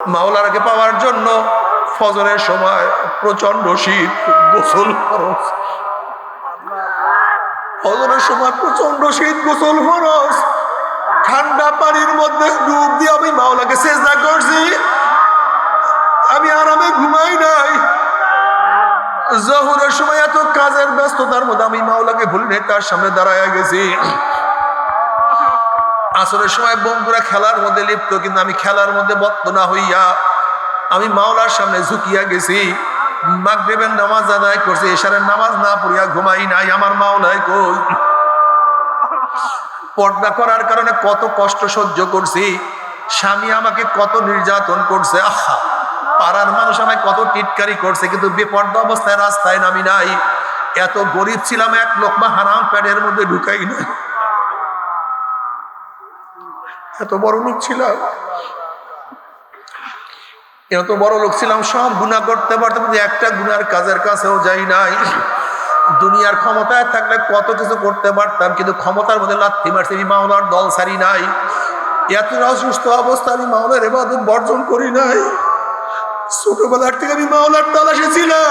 মাওলারাকে পাওয়ার জন্য ফজরের সময় প্রচণ্ড শীত, গোসল খরচ ফজরের সময় প্রচণ্ড শীত, গোসল খরচ ঠান্ডা পানির মধ্যে ডুব দিয়ে আমি মাওলাকে চেষ্টা করছি। আমি আরামে ঘুমাই নাই। জহুরের সময় এত কাজের ব্যস্ততার মধ্যে আমি মাওলাকে ভুলি নাই তার সামনে দাঁড়ায় গেছি। আসরের সময় বন্ধুরা খেলার মধ্যে লিপ্ত, কিন্তু আমি খেলার মধ্যে বত্ত না হইয়া আমি মাওলার সামনে ঝুঁকিয়া গেছি। মাগরিবের নামাজ আদায় করছি, এশারের নামাজ না পড়িয়া ঘুমাই নাই। আমার মাওলাই কই? পর্দা করার কারণে কত কষ্ট সহ্য করছি। স্বামী আমাকে কত নির্যাতন করছে। আহা, পাড়ার মানুষ আমায় কত টিটকারি করছে, কিন্তু বেপর্দা অবস্থায় রাস্তায় নামি নাই। এত গরিব ছিলাম, এক লোক লোকমা হারাম প্যাডের মধ্যে ঢুকাই নাই। এত বড় লোক ছিলাম এত বড় লোক ছিলাম, সব গুণা করতে পারতাম, কিন্তু একটা গুনার কাজের কাছেও যাই নাই। দুনিয়ার ক্ষমতায় থাকলে কত কিছু করতে পারতাম, কিন্তু ক্ষমতার মধ্যে লাথি মারছি, আমি মাওলার দল সারি নাই। এত অসুস্থ অবস্থা, আমি মাওলার এবাদত বর্জন করি নাই। ছোটবেলার থেকে আমি মাওলার তালাশে ছিলাম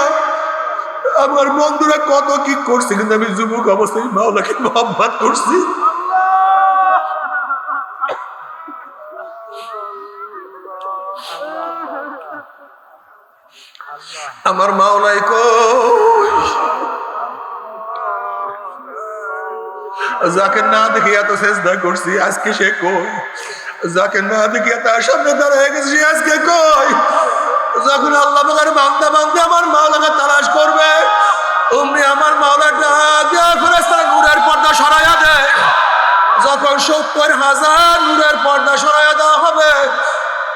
আমার বন্ধুরা কত কি করছে, কিন্তু আমি যুবক অবস্থায় মাওলাকে মহব্বত করছি। আমার মাওলাই কই? যাকে না দেখি এত চেষ্টা করছি, আজকে সে কই? যাকে না দেখি তার সামনে দাঁড়ায় গেছি আজকে কই? যখন আল্লাহ বাগার বান্দা বান্দা আমার মাওলাকে তালাশ করবে, অমনি আমার মাওলাটা ফেরেস্তারা নূরের পর্দা সরাইয়া দেয়। যখন সত্তর হাজার নূরের পর্দা হবে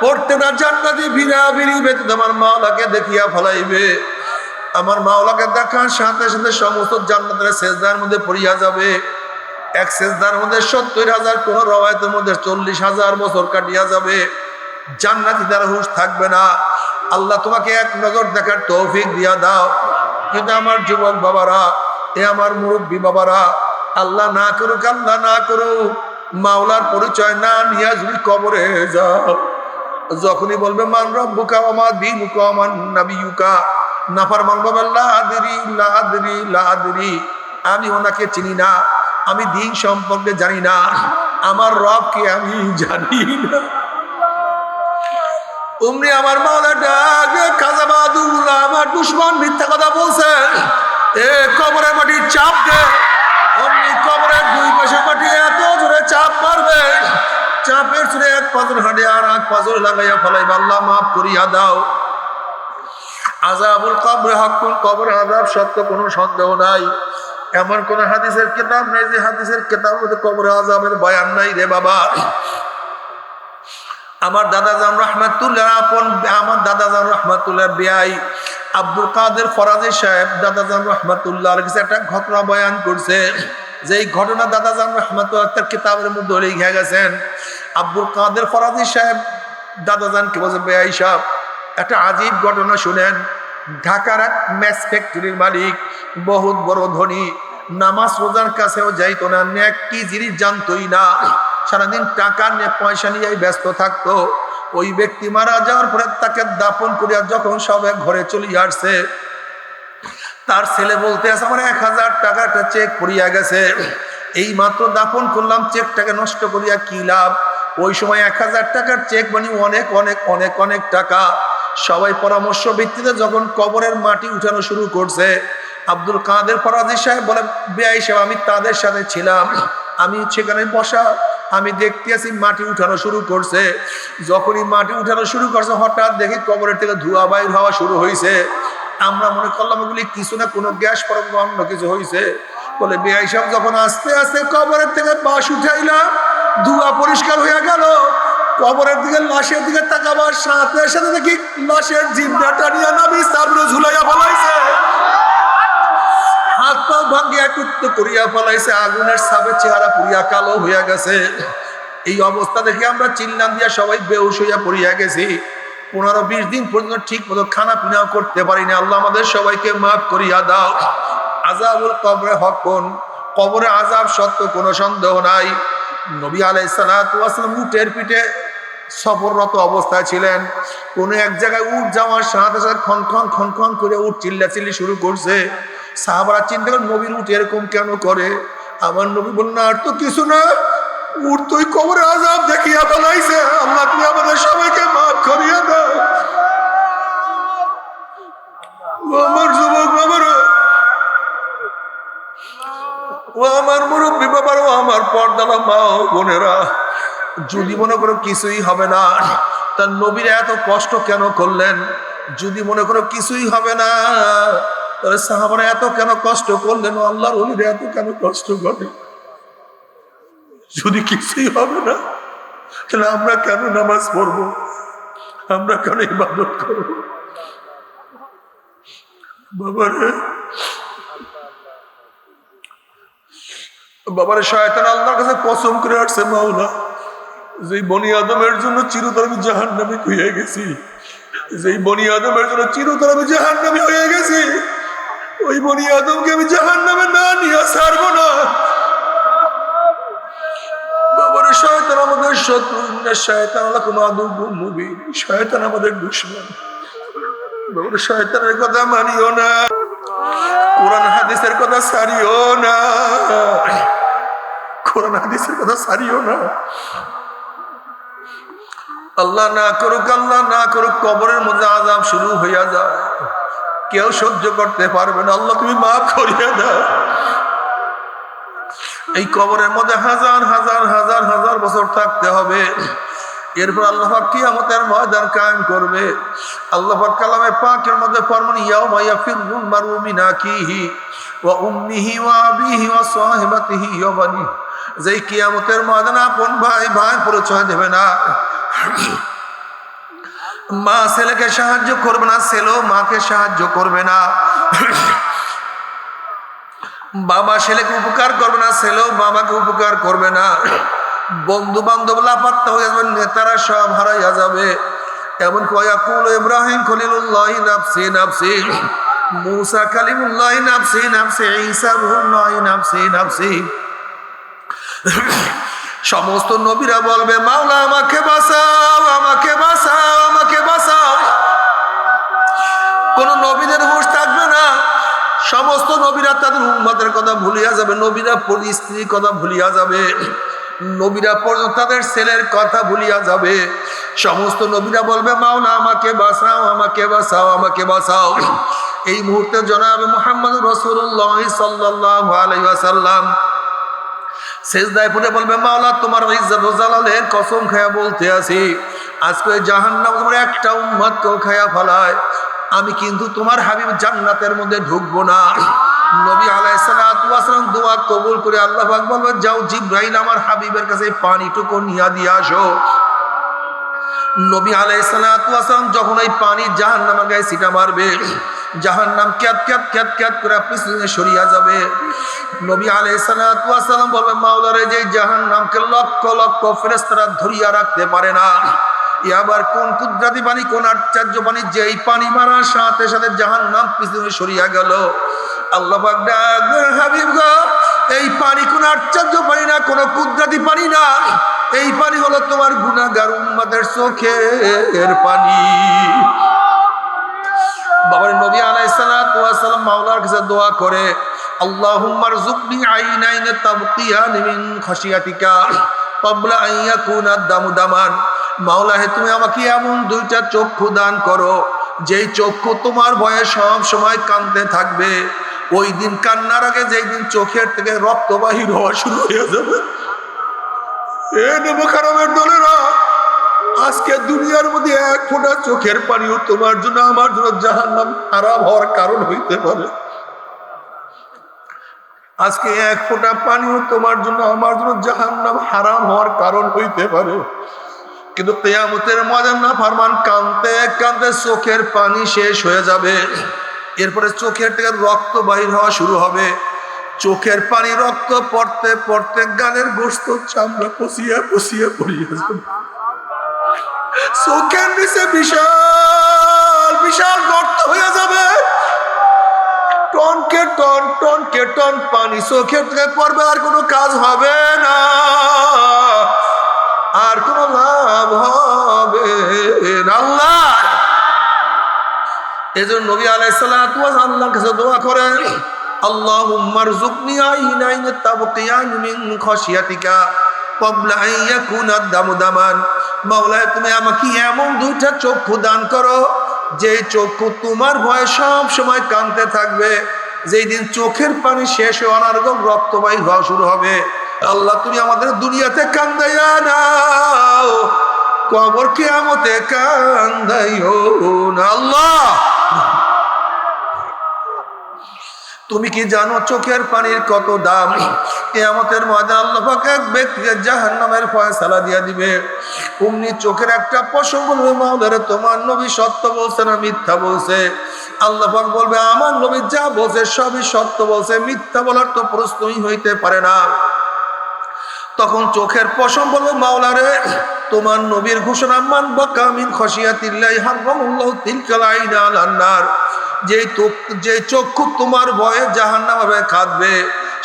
প্রত্যেকটা জান্নাতি ভিড়া ভিড়ি ব্যতীত আমার মাওলাকে দেখিয়া ফলাইবে। আমার মাওলাকে দেখার সাথে সাথে সমস্ত জান্নাতের সেজদার মধ্যে পড়িয়া যাবে। এক সেজদার মধ্যে সত্তর হাজার কোন রবায়তের মধ্যে চল্লিশ হাজার বছর কাটিয়া যাবে। জান্নাতি তার হুশ থাকবে না। আল্লাহ তোমাকে এক নজর দেখার তৌফিক দিয়া দাও। কিন্তু আমার যুবক বাবারা, এ আমার মুরব্বী বাবারা, আল্লাহ না করুক, আল্লাহ না করুক, মাওলার পরিচয় না নিয়ে যদি কবরে যাও। যখনই বলবে, মান রব্বুকা আমার দিনুকা আমার নাবিয়ুকা। নাফার মান বলবে লাদিরি লাদিরি লাদিরি আমি ওনাকে চিনি না, আমি দিন সম্পর্কে জানি না। আমার রবকে আমি জানি না। উমনি আমার মাওলা ডাকে খাজা বাহাদুল্লাহ আমার দুশ্মন মিথ্যা কথা বলছে। এ কবরের মাটি চাপ দে। অমনি কবরের দুই পাশে মাটি এত জোরে চাপ মারবে। চাপের চুরে এক পাথর হাঁটে আর এক পাথর লাগাইয়া ফলাই আল্লাহ মাফ করিয়া দাও। আজাবুল কবরে হকুল কবর আজাব সত্য কোনো সন্দেহ নাই। এমন কোন হাদিসের কিতাব নাই যে হাদিসের কিতাব মধ্যে কবর আজাবের বয়ান নাই রে বাবা। আমার দাদা জান রহমাতুল্লাহ, আপন আমার দাদা জান রহমাতুল্লাহ বিয়াই আব্দুল কাদের ফরাজি সাহেব, দাদা জান রহমাতুল্লাহ কাছে একটা ঘটনা বয়ান করছে। যে এই ঘটনা দাদা জান রহমাতুল্লাহ তার কিতাবের মধ্যে লিখে গেছেন, আব্দুল কাদের ফরাজি সাহেব দাদা জান কি বলছে বেয়াই সাহেব একটা আজীব ঘটনা শুনেন। ঢাকার এক ম্যাচ ফ্যাক্টরির মালিক, বহুত বড় ধনী, নামাজ রোজার কাছেও যাইতো না ন্যাক কি জিনিস জানতোই না। সারাদিন টাকা নিয়ে পয়সা নিয়ে ব্যস্ত থাকতো। ওই ব্যক্তি মারা যাওয়ার পরে তাকে দাপন করিয়া যখন সবে ঘরে চলে আসছে তার ছেলে বলতে আছে, আমার এক হাজার টাকাটা চেক করিয়া গেছে। এই মাত্র দাপন করলাম চেকটাকে নষ্ট করিয়া কি লাভ? ওই সময় এক হাজার টাকার চেক মানে অনেক অনেক অনেক অনেক টাকা। সবাই পরামর্শ ভিত্তিতে যখন কবরের মাটি উঠানো শুরু করছে, আব্দুল কাদের ফরাজি সাহেব বলে বেআই সাহেব, আমি তাদের সাথে ছিলাম। আমি সেখানে বসা, আমি দেখতে আছি মাটি উঠানো শুরু করছে। যখনই মাটি উঠানো শুরু করছে, হঠাৎ দেখি কবরের থেকে ধোয়া বাইর হওয়া শুরু হয়েছে আমরা মনে করলাম ওগুলি কিছু না, কোনো গ্যাস পরম অন্য কিছু হয়েছে বলে বেআই সাহেব যখন আস্তে আস্তে কবরের থেকে বাস উঠাইলাম, ধুয়া পরিষ্কার হয়ে গেল। কবরের দিকে লাশের দিকে তাকাবার সাথে সাথে দেখি লাশের জিমটা টানিয়া নামি সামনে ঝুলাইয়া ফলাইছে। হাত পা ভাঙ্গিয়া টুকটো করিয়া ফলাইছে, আগুনের সাবে চেহারা পুরিয়া কালো হইয়া গেছে। এই অবস্থা দেখে আমরা চিল্লাম দিয়া সবাই বেউস হইয়া পড়িয়া গেছি। পনেরো বিশ দিন পর্যন্ত ঠিক মতো খানা পিনাও করতে পারিনি। আল্লাহ আমাদের সবাইকে মাফ করিয়া দাও। আজাবুল কবরে হকন কবরে আজাব সত্য কোনো সন্দেহ নাই। নবী আলাই সালাম উটের পিঠে সফররত অবস্থায় ছিলেন। কোন এক জায়গায় উঠ যাওয়ার সাথে সাথে খন খন খন খন করে উঠ চিল্লা চিল্লি শুরু করছে। সাহাবারা চিন্তা করে নবীর উঠ এরকম কেন করে? আমার নবী বললেন, আর তো কিছু না। উঠ তুই কবরে আজাব দেখিয়া ফেলাইছে। আল্লাহ তুমি আমাদের সবাইকে মাফ করিয়া দাও। আমার যুবক বাবারা। ও আমার মুরব্বী বাবার, ও আমার পর্দালা মা বোনেরা। যদি মনে করো কিছুই হবে না তার নবীর এত কষ্ট কেন করলেন? যদি মনে করো কিছুই হবে না, তাহলে সাহাবারা এত কেন কষ্ট করলেন? আল্লাহর অলিরা এত কেন কষ্ট করে? যদি কিছুই হবে না, তাহলে আমরা কেন নামাজ পড়ব? আমরা কেন ইবাদত করব? বাবারে। বাবারে, শয়তান আল্লাহর কাছে কসম করে আসছে, মাওলা। যে বনি আদমের জন্য চিরতর আমি জাহান নামে হয়ে গেছি যে বনি আদমের জন্য চিরতর আমি জাহান নামে হয়ে গেছি, ওই বনি আদমকে আমি জাহান নামে না নিয়ে ছাড়বো না। শয়তান আমাদের শত্রু শয়তান আল্লাহ কোনো আদৌ মুভি শয়তান আমাদের দুশ্মন। শয়তানের কথা মানিও না। কোরআন হাদিসের কথা সারিও না। কোরআন হাদিসের কথা সারিও না। আল্লাহ না করুক, আল্লাহ না করুক, কবরের মধ্যে আজাব শুরু হইয়া যায়। কেউ সহ্য করতে পারবে না। আল্লাহ তুমি মাফ করিয়া দাও। এই কবরের মধ্যে হাজার হাজার হাজার হাজার বছর থাকতে হবে। এরপর আল্লাহ কিয়ামতের ময়দান কায়েম করবে। আল্লাহ কালামে পাকের মধ্যে ফরমান, ইয়াউমা ইয়াফিরুল মারউ মিন আকিহি ওয়া উম্মিহি ওয়া আবিহি ওয়া সাহিবাতিহি ওয়া বানি যেই কিয়ামতের ময়দানে আপন ভাই ভাই পরিচয় দেবে না। মা ছেলেকে সাহায্য করবে না, ছেলেও মাকে সাহায্য করবে না। বাবা ছেলেকে উপকার করবে না, ছেলেও বাবাকে উপকার করবে না। বন্ধু বান্ধব লাপাত্তা হয়ে যাবে, নেতারা সব হারাইয়া যাবে। এমন কয়াকুল ইব্রাহিম খলিলুল্লাহ নাফসি নাফসি। মুসা কালিমুল্লাহ নাফসি নাফসি। ঈসা রুহুল্লাহ নাফসি নাফসি। সমস্ত নবীরা বলবে, মাওলা আমাকে বাঁচাও আমাকে বাঁচাও আমাকে বাঁচাও কোন নবীদের হুশ থাকবে না সমস্ত নবীরা তাদের উম্মতের কথা ভুলিয়া যাবে, নবীরা স্ত্রীর কথা ভুলিয়া যাবে, নবীরা পর্যন্ত তাদের ছেলের কথা ভুলিয়া যাবে। সমস্ত নবীরা বলবে, মাওলা, আমাকে বাঁচাও আমাকে বাঁচাও আমাকে বাঁচাও। এই মুহূর্তে জনাবে মোহাম্মদ রসুল্লাহ সাল্লাহ আলাইসাল্লাম শেষদায় পড়ে বলবে, মাওলা, তোমার ইজ্জত জালালের কসম খায়া বলতে আছি আজকে জাহান্নাম তোমার একটা উম্মত কেউ খায়া ফেলায়। আমি কিন্তু তোমার হাবিব জান্নাতের মধ্যে ঢুকবো না। নবী আলাইসালাম দোয়া কবুল করে আল্লাহ বলবে, যাও জিব্রাইল আমার হাবিবের কাছে পানিটুকু নিয়া দিয়ে আসো। নবী আলাইসালাম যখন এই পানি জাহান নামার গায়ে সিটা মারবে জাহান নাম ক্যাত ক্যাত ক্যাত ক্যাত করে পিছনে সরিয়া যাবে। নবী আলাইসালাম বলবে, মাওলারে, যে জাহান নামকে লক্ষ লক্ষ ফেরেস্তারা ধরিয়া রাখতে পারে না। আবার কোন কুদরাতি পানি কোন আশ্চর্য পানি যে এই পানি মারার সাথে সাথে জাহান নাম পিছনে সরিয়া গেল। আল্লাহ হাবিব এই পানি কোন আশ্চর্য পানি না, কোন কুদরাতি পানি না। এই পানি হলো তোমার গুণাগার উম্মাদের চোখের পানি। বাবার নবী আলাইসালাম মাওলার কাছে দোয়া করে আল্লাহুম্মার জুকনি আইনাইন তাবকিয়ান মিন খাশিয়াতিকা, ক্বাবলা আন ইয়াকুনা দামু দামান মাওলা হে, তুমি আমাকে এমন দুইটা চক্ষু দান করো, যেই চক্ষু তোমার ভয়ে সব সময় কাঁদতে থাকবে। ওই দিন কান্নার আগে যেই দিন চোখের থেকে রক্ত বাহির হওয়া শুরু হয়ে যাবে। এ নবখারামের দলেরা, আজকে দুনিয়ার মধ্যে এক ফোঁটা চোখের পানিও তোমার জন্য, আমার জন্য জাহান নাম খারাপ হওয়ার কারণ হইতে পারে। আজকে এক ফোঁটা পানিও তোমার জন্য, আমার জন্য জাহান নাম হারাম হওয়ার কারণ হইতে পারে। কিন্তু তেয়ামতের মজার না ফারমান কানতে কানতে চোখের পানি শেষ হয়ে যাবে। এরপরে চোখের থেকে রক্ত বাহির হওয়া শুরু হবে। চোখের পানি রক্ত পড়তে পড়তে গালের গোস্ত চামড়া পচিয়া পচিয়া পড়িয়া যাবে। চোখের নিচে বিশাল বিশাল গর্ত হয়ে যাবে। টনকে টন টনকে টন পানি চোখের থেকে পড়বে আর কোনো কাজ হবে না। নবী আল্লাহর কাছে দোয়া করেন মাওলা তুমি আমাকে এমন দুইটা চক্ষু দান করো চক্ষু তোমার থাকবে। যেই দিন চোখের পানি শেষ হয়ে অনার্গল রক্তবাহী হওয়া শুরু হবে। আল্লাহ, তুমি আমাদের দুনিয়াতে কান্দাইয়া নাও, কবর কেয়ামতে কান্দাইও না। আল্লাহ তুমি কি জানো চোখের পানির কত দাম? কেয়ামতের ময়দান আল্লাহ এক ব্যক্তিকে জাহান্নামের ফয়সালা দিয়া দিবে। অমনি চোখের একটা পশম বলবে, মাওলারে, তোমার নবী সত্য বলছে না মিথ্যা বলছে? আল্লাহ পাক বলবে, আমার নবী যা বলছে সবই সত্য বলছে, মিথ্যা বলার তো প্রশ্নই হইতে পারে না। তখন চোখের পশম বলবে মাওলারে, তোমার নবীর ঘোষণা মান বাকামিন খসিয়াতিল্লাহি হারামাল্লাহু তিলকাল যে চক্ষু তোমার ভয়ে জাহান্নাম হবে কাঁদবে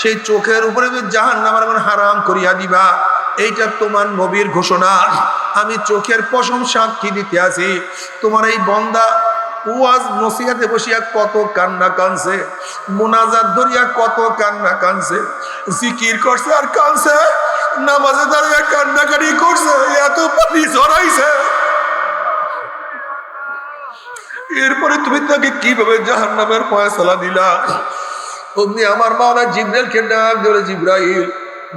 সেই চোখের উপরে জাহান্নাম মানে হারাম করিয়া দিবা। এইটা তোমার নবীর ঘোষণা। আমি চোখের পশম সাক্ষী দিতে আছি। তোমার এই বন্দা ওয়াজ নসিহাতে বসিয়া কত কান্না কানছে, মোনাজাত ধরিয়া কত কান্না কানছে, জিকির করছে আর কানছে। নামাজে দাঁড়িয়ে কান্নাকাটি করছে, এত পানি ঝরাইছে। এরপরে তুমি তাকে কীভাবে জাহান নামের ফয়সলা দিলা? অমনি আমার মাওলা জিব্রাইলকে ডাক ধরে জিব্রাইল,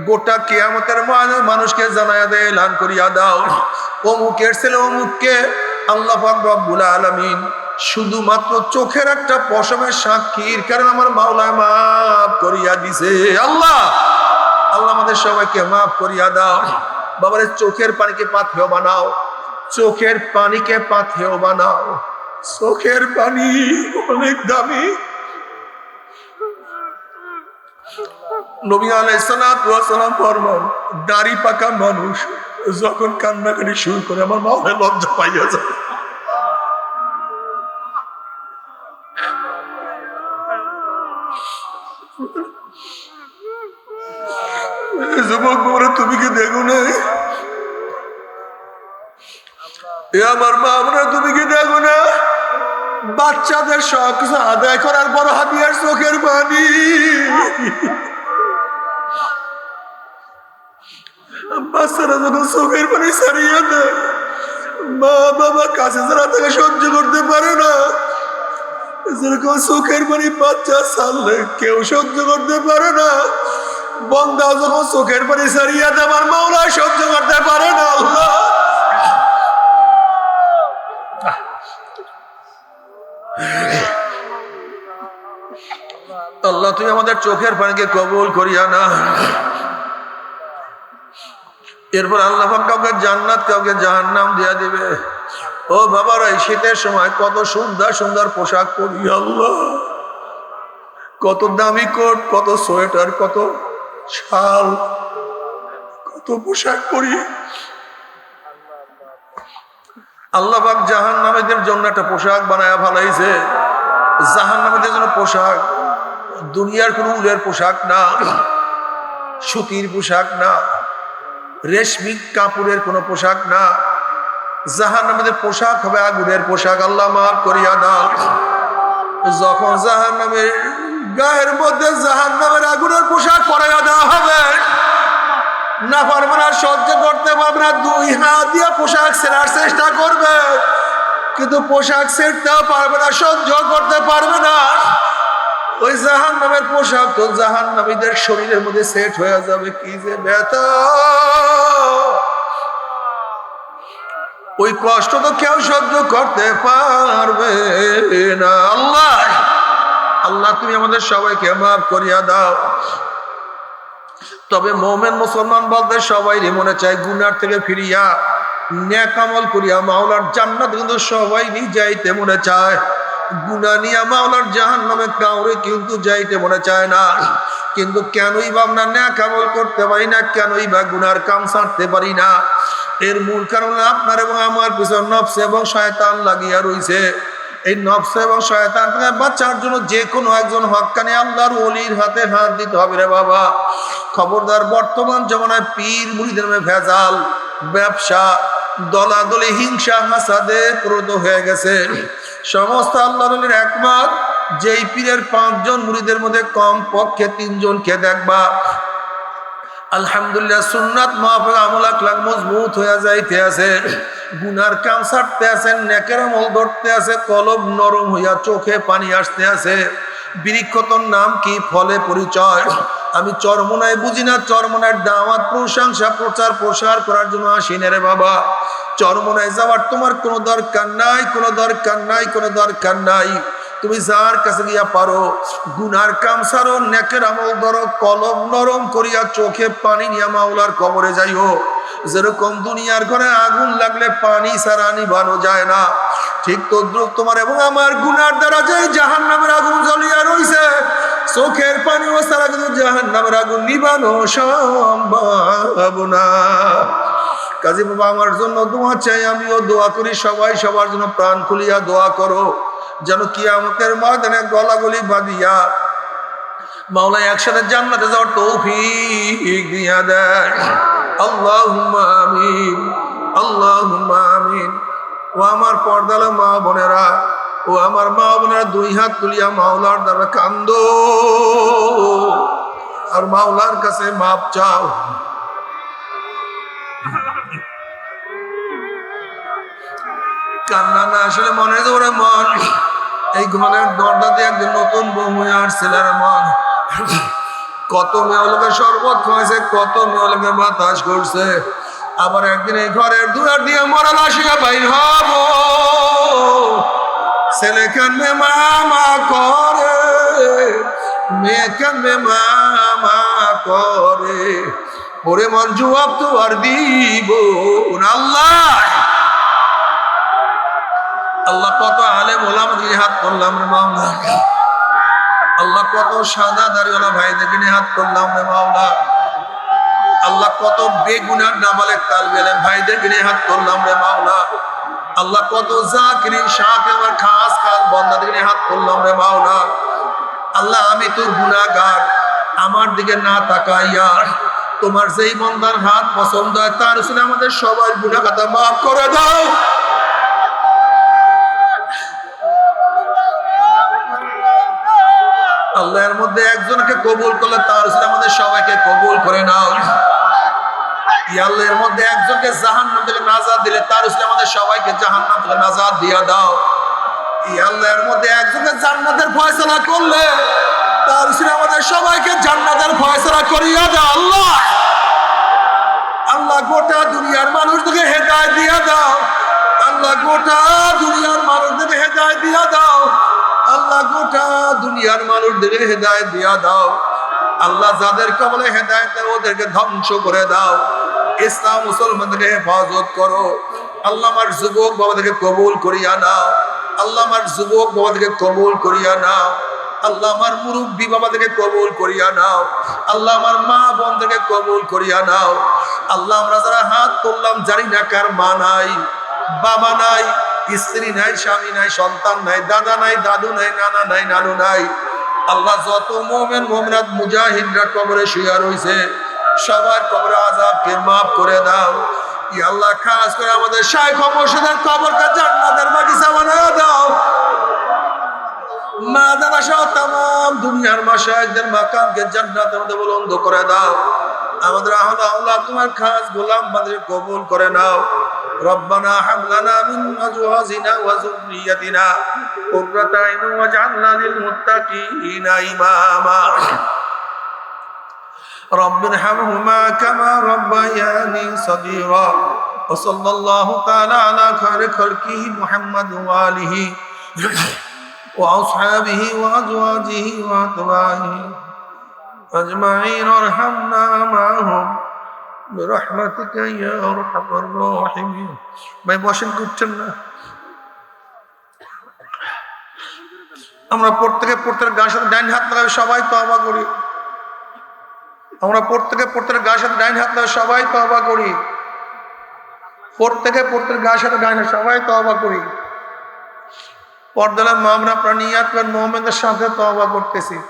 গোটা কেয়ামতের মানে মানুষকে জানায়া দে, এলান করিয়া দাও। অমুকের ছেলে অমুককে আল্লাহ রব্বুল আলামিন শুধুমাত্র চোখের একটা পশমের সাক্ষীর কারণ আমার মাওলায় মাফ করিয়া দিছে। আল্লাহ আল্লাহ আমাদের সবাইকে মাফ করিয়া দাও। বাবারে, চোখের পানিকে পাথেও বানাও। চোখের পানিকে পাথেও বানাও। চোখের পানি অনেক দামি। নবী আলাইসালাম ফরমান, দাড়ি পাকা মানুষ, যখন কান্নাকাটি শুরু করে আমার মা লজ্জা পাইয়া যায়। যুবক বলে তুমি কি দেখো নাই? এ আমার মা, আমরা তুমি কি দেখো না? বাচ্চাদের শখ আদায় করার বড় হাতিয়ার চোখের পানি বাচ্চারা যখন চোখের পানি ছাড়িয়ে দেয়, মা বাবা কাছে যারা তাকে সহ্য করতে পারে না, যেরকম চোখের পানি বাচ্চা ছাড়লে কেউ সহ্য করতে পারে না বন্ধা যখন চোখের ছাড়িয়ে দেয় আমার মাওলা, সহ্য করতে পারে না আল্লাহ। আল্লাহ, তুমি আমাদের চোখের পানিকে কবুল করিয়া না এরপর আল্লাহ কাউকে জান্নাত, কাউকে জাহান্নাম দিয়া দিবে। ও বাবারা, এই শীতের সময় কত সুন্দর সুন্দর পোশাক পরি আল্লাহ। কত দামি কোট, কত সোয়েটার, কত শাল, কত পোশাক পরি। আল্লাহ পাক জাহান নামেদের জন্য একটা পোশাক বানায় ভালাইছে জাহান নামেদের জন্য পোশাক দুনিয়ার কোনো উলের পোশাক না, সুতির পোশাক না, রেশমি কাপড়ের কোনো পোশাক না। জাহান নামেদের পোশাক হবে আগুনের পোশাক, আল্লাহ মাফ করিয়া দাও। যখন জাহান নামের গায়ের মধ্যে জাহান নামের আগুনের পোশাক পরাইয়া দেওয়া হবে। না পারবে না, সহ্য করতে পারবে না, দুই হাত দিয়ে পোশাক সেরার চেষ্টা করবে। কিন্তু পোশাক সেরতেও পারবে না, সহ্য করতে পারবে না। ওই জাহান নামের পোশাক তো জাহান নামীদের শরীরের মধ্যে সেট হয়ে যাবে, কি যে ব্যথা। ওই কষ্ট তো কেউ সহ্য করতে পারবে না। আল্লাহ! আল্লাহ, তুমি আমাদের সবাইকে মাফ করিয়া দাও। তবে মোমেন মুসলমান বলতে সবাই মনে চায় গুনার থেকে ফিরিয়া ন্যাকামল করিয়া মাওলার জান্নাত কিন্তু সবাই নি যাইতে মনে চায়। গুনা নিয়া মাওলার জাহান নামে কাউরে কিন্তু যাইতে মনে চায় না। কিন্তু কেনই বা আমরা করতে পারি না, কেনই বা গুনার কাম ছাড়তে পারি না। এর মূল কারণ আপনার এবং আমার পিছনে নফস এবং শয়তান লাগিয়া রইছে। এই নফস এবং শয়তান থেকে বাঁচার জন্য যে কোনো একজন হকানি আল্লাহর অলির হাতে হাত দিতে হবে রে বাবা। খবরদার বর্তমান জমানায় পীর, মুড়িদের ভেজাল, ব্যবসা, দলাদলি, হিংসা, হাসাদে প্রদ হয়ে গেছে। সমস্ত আল্লাহ একমত যেই পীরের পাঁচজন মুড়িদের মধ্যে কম পক্ষে তিনজনকে দেখবা। আলহামদুলিল্লাহ, সুন্নাত মাহফিল আমল আখলাক মজবুত হয়ে যাইতে আছে। গুনার কাম ছাড়তে আছে, নেকের আমল ধরতে আছে কলব নরম হইয়া চোখে পানি আসতে আছে। বৃক্ষতর নাম কি? ফলে পরিচয়। আমি চরমনায় বুঝি না, চরমনায় দাওয়াত, প্রশংসা, প্রচার, প্রসার করার জন্য আসি না রে বাবা। চরমনায় যাওয়ার তোমার কোনো দরকার নাই, কোনো দরকার নাই, কোনো দরকার নাই। তুমি যার কাছে গিয়া পারো, গুনার কাম সারো, নেকের আমল ধরো, কলম নরম করিয়া চোখে পানি নিয়া মাওলার কবরে যাইও। যেরকম দুনিয়ার ঘরে আগুন লাগলে পানি সারা নিভানো যায় না। ঠিক তদ্রুপ তোমার এবং আমার গুনার দ্বারা যে জাহান নামের আগুন জ্বলিয়া রইছে, চোখের পানি ও সারা কিন্তু জাহান নামের আগুন নিভানো সম্ভব না। কাজী বাবা, আমার জন্য দোয়া চাই, আমিও দোয়া করি, সবাই সবার জন্য প্রাণ খুলিয়া দোয়া করো। যেন কি আমাদের ময়দানে গলাগলি বাঁধিয়া মাওলা একসাথে জান্নাতে যাওয়ার তৌফিক দিয়া দেয়। আল্লাহুম্মা আমিন আল্লাহ আমিন। ও আমার পর্দালা মা বোনেরা, ও আমার মা বোনেরা, দুই হাত তুলিয়া মাওলার দ্বারা কান্দ। আর মাওলার কাছে মাপ চাও। কান্না না আসলে মনে ওরে মন। এই ঘরের দরজা দিয়ে একজন নতুন বউ হয়ে আসছিল মন। কত মেয়লকে শরবত খাওয়াইছে কত মেয়লকে বাতাস করছে। আবার একদিন এই ঘরের দুয়ার দিয়ে মরাল আসিয়া বাইর হব। ছেলে কানবে মামা করে। মেয়ে কানবে মামা করে। ওরে মন জবাব তো আর দিব আল্লাহ। আল্লাহ কত আলেম ওলাম দিয়ে হাত করলাম রে মাওলা। আল্লাহ কত সাদা দাড়িওয়ালা ভাইদেরকে হাত করলাম রে মাওলা। আল্লাহ কত বেগুনার নামালের তাল গেলেন ভাইদেরকে হাত করলাম রে মাওলা। আল্লাহ কত জাকিরি শাহ আমার খাস খাস বন্দাদেরকে নিয়ে হাত করলাম রে মাওলা। আল্লাহ, আমি তো গুনাহগার, আমার দিকে না তাকাইয়া তোমার যেই বন্দার হাত পছন্দ হয়, তার শুনে আমাদের সবার কথা মাফ করে দাও। আল্লাহর মধ্যে একজনকে কবুল করলে তার আমাদের সবাইকে কবুল করে নাও। আল্লাহর মধ্যে একজনকে জাহান্নাম থেকে নাজাদ দিলে তার উপরে আমাদের সবাইকে জাহান্নাম থেকে নাজাদ দিয়া দাও। ই আল্লাহর মধ্যে একজনকে জান্নাতের ফয়সালা করলে তার উপরে আমাদের সবাইকে জান্নাতের ফয়সালা করিয়া দাও, আল্লাহ। আল্লাহ গোটা দুনিয়ার মানুষদেরকে হেদায় দিয়া দাও। আল্লাহ গোটা দুনিয়ার মানুষদেরকে হেদায় দিয়া দাও। আল্লাহ গোটা দুনিয়ার মানুষদের হেদায় দিয়া দাও। আল্লাহ যাদের কবলে হেদায়ত, ওদেরকে ধ্বংস করে দাও। ইসলাম মুসলমানদেরকে হেফাজত করো। আল্লাহ আমার যুবক বাবাদেরকে কবুল করিয়া নাও। আল্লাহ আমার যুবক বাবাদেরকে কবুল করিয়া নাও। আল্লাহ আমার মুরব্বী বাবাদেরকে কবুল করিয়া নাও। আল্লাহ আমার মা বোনদেরকে কবুল করিয়া নাও। আল্লাহ আমরা যারা হাত তুললাম, জানি না কার মা নাই, বাবা নাই। স্ত্রী নাই, স্বামী নাই, সন্তান নাই, দাদা নাই, দাদু নাই, নানা নাই, নানু নাই। আল্লাহ যত মোমেন মোমনাথ মুজাহিদরা কবরে শুয়া রয়েছে সবার কবরে আজাবকে মাফ করে দাও। আল্লাহ, খাস করে আমাদের শাইখ মর্শিদের কবরকে জান্নাতের বাগিচা বানায় দাও। মা দাদা সহ তাম দুনিয়ার মাসায়কদের মাকামকে জান্নাতের মধ্যে বুলন্দ করে দাও। আমাদের আহলা আল্লাহ তোমার খাস গোলাম বাদের কবুল করে নাও। ربنا هب لنا من ازواجنا وذريتنا قرة عين واجعلنا للمتقين اماما رب ارحمهما كما ربياني صغيرا وصلى الله تعالى على خير خلقه محمد واله واصحابه وازواجه واتباعه اجمعين وارحمنا معهم ভাই, বসেন করছেন না। আমরা প্রত্যেকে প্রত্যেকের গায়ের সাথে ডাইন হাত সবাই তবা করি। আমরা প্রত্যেকে প্রত্যেকের গায়ের সাথে ডাইন হাত সবাই তবা করি। প্রত্যেকে প্রত্যেকের গায়ের সাথে ডাইন সবাই তবা করি। মামরা সাথে করতেছি।